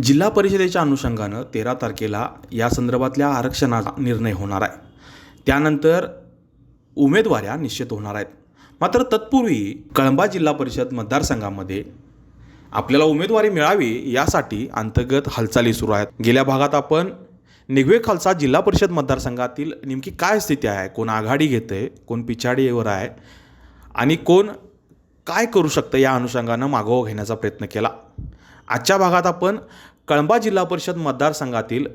जिल्हा परिषदेच्या अनुषंगानं तेरा तारखेला या संदर्भातल्या आरक्षणाचा निर्णय होणार आहे. त्यानंतर उमेदवाऱ्या निश्चित होणार आहेत. मात्र तत्पूर्वी कळंबा जिल्हा परिषद मतदारसंघामध्ये आपल्याला उमेदवारी मिळावी यासाठी अंतर्गत हालचाली सुरू आहेत. गेल्या भागात आपण निगवे खालसा जिल्हा परिषद मतदारसंघातील नेमकी काय स्थिती आहे कोण आघाडी घेतं कोण पिछाडीवर आहे आणि कोण काय करू शकतं या अनुषंगानं मागोवा घेण्याचा प्रयत्न केला. आजच्या भागात आपण कळंबा जिल्हा परिषद मतदारसंघातील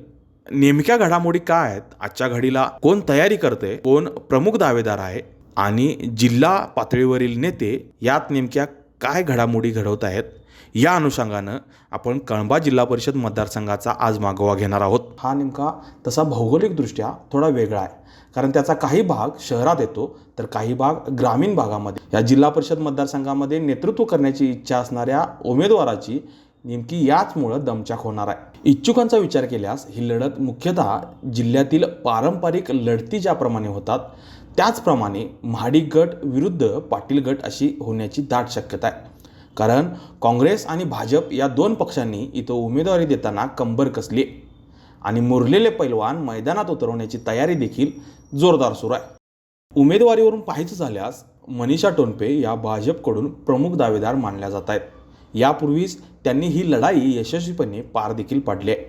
नेमक्या घडामोडी काय आहेत? आजच्या घडीला कोण तयारी करते कोण प्रमुख दावेदार आहे? आणि जिल्हा पातळीवरील नेते यात नेमक्या काय घडामोडी घडवत आहेत? या अनुषंगानं आपण कळंबा जिल्हा परिषद मतदारसंघाचा आज मागोवा घेणार आहोत. हा नेमका तसा भौगोलिकदृष्ट्या थोडा वेगळा आहे. कारण त्याचा काही भाग शहरात येतो तर काही भाग ग्रामीण भागामध्ये. या जिल्हा परिषद मतदारसंघामध्ये नेतृत्व करण्याची इच्छा असणाऱ्या उमेदवाराची नेमकी याचमुळं दमचाक होणार आहे. इच्छुकांचा विचार केल्यास ही लढत मुख्यतः जिल्ह्यातील पारंपरिक लढती ज्याप्रमाणे होतात त्याचप्रमाणे महाडिक गट विरुद्ध पाटील गट अशी होण्याची दाट शक्यता आहे. कारण काँग्रेस आणि भाजप या दोन पक्षांनी इथं उमेदवारी देताना कंबर कसली आणि मुरलेले पैलवान मैदानात उतरवण्याची तयारी देखील जोरदार सुरू आहे. उमेदवारीवरून पाहायचं झाल्यास मनीषा टोनपे या भाजपकडून प्रमुख दावेदार मानल्या जात आहेत. यापूर्वीच त्यांनी ही लढाई यशस्वीपणे पार देखील पाडली आहे.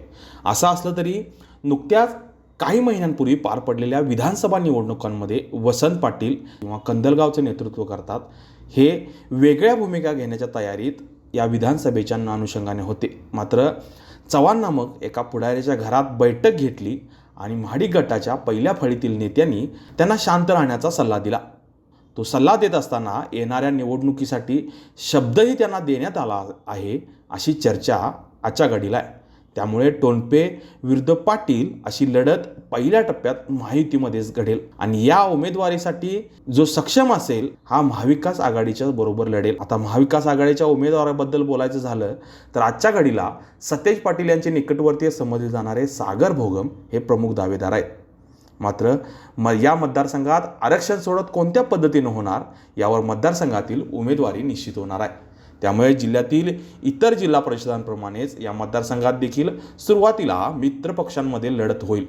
असं असलं तरी नुकत्याच काही महिन्यांपूर्वी पार पडलेल्या विधानसभा निवडणुकांमध्ये वसंत पाटील किंवा कंदलगावचं नेतृत्व करतात हे वेगळ्या भूमिका घेण्याच्या तयारीत या विधानसभेच्या अनुषंगाने होते. मात्र चव्हाण नामक एका पुढाऱ्याच्या घरात बैठक घेतली आणि महाडिक गटाच्या पहिल्या फळीतील नेत्यांनी त्यांना शांत राहण्याचा सल्ला दिला. तो सल्ला देत असताना येणाऱ्या निवडणुकीसाठी शब्दही त्यांना देण्यात आला आहे अशी चर्चा आजच्या घडीला आहे. त्यामुळे टोनपे विरुद्ध पाटील अशी लढत पहिल्या टप्प्यात महायुतीमध्येच घडेल आणि या उमेदवारीसाठी जो सक्षम असेल हा महाविकास आघाडीच्या बरोबर लढेल. आता महाविकास आघाडीच्या उमेदवाराबद्दल बोलायचं झालं तर आजच्या घडीला सतेज पाटील यांचे निकटवर्तीय समजले जाणारे सागर भोगम हे प्रमुख दावेदार आहेत. मात्र म या मतदारसंघात आरक्षण सोडत कोणत्या पद्धतीनं होणार यावर मतदारसंघातील उमेदवारी निश्चित होणार आहे. त्यामुळे जिल्ह्यातील इतर जिल्हा परिषदांप्रमाणेच या मतदारसंघात देखील सुरुवातीला मित्रपक्षांमध्ये लढत होईल.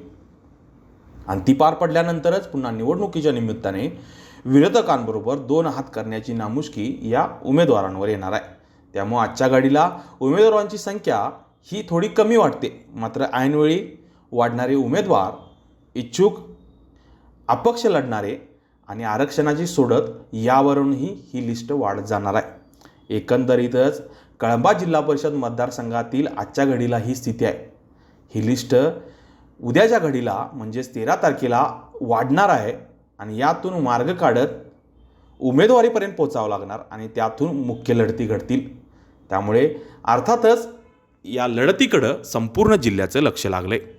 आणि ती पार पडल्यानंतरच पुन्हा निवडणुकीच्या निमित्ताने विरोधकांबरोबर दोन हात करण्याची नामुष्की या उमेदवारांवर येणार आहे. त्यामुळे आजच्या घडीला उमेदवारांची संख्या ही थोडी कमी वाटते. मात्र ऐनवेळी वाढणारे उमेदवार इच्छुक अपक्ष लढणारे आणि आरक्षणाची सोडत यावरूनही ही लिस्ट वाढत जाणार आहे. एकंदरीतच कळंबा जिल्हा परिषद मतदारसंघातील आजच्या घडीला ही स्थिती आहे. ही लिस्ट उद्याच्या घडीला म्हणजेच तेरा तारखेला वाढणार आहे आणि यातून मार्ग काढत उमेदवारीपर्यंत पोचावं लागणार आणि त्यातून मुख्य लढती घडतील. त्यामुळे अर्थातच या लढतीकडं संपूर्ण जिल्ह्याचं लक्ष लागलं आहे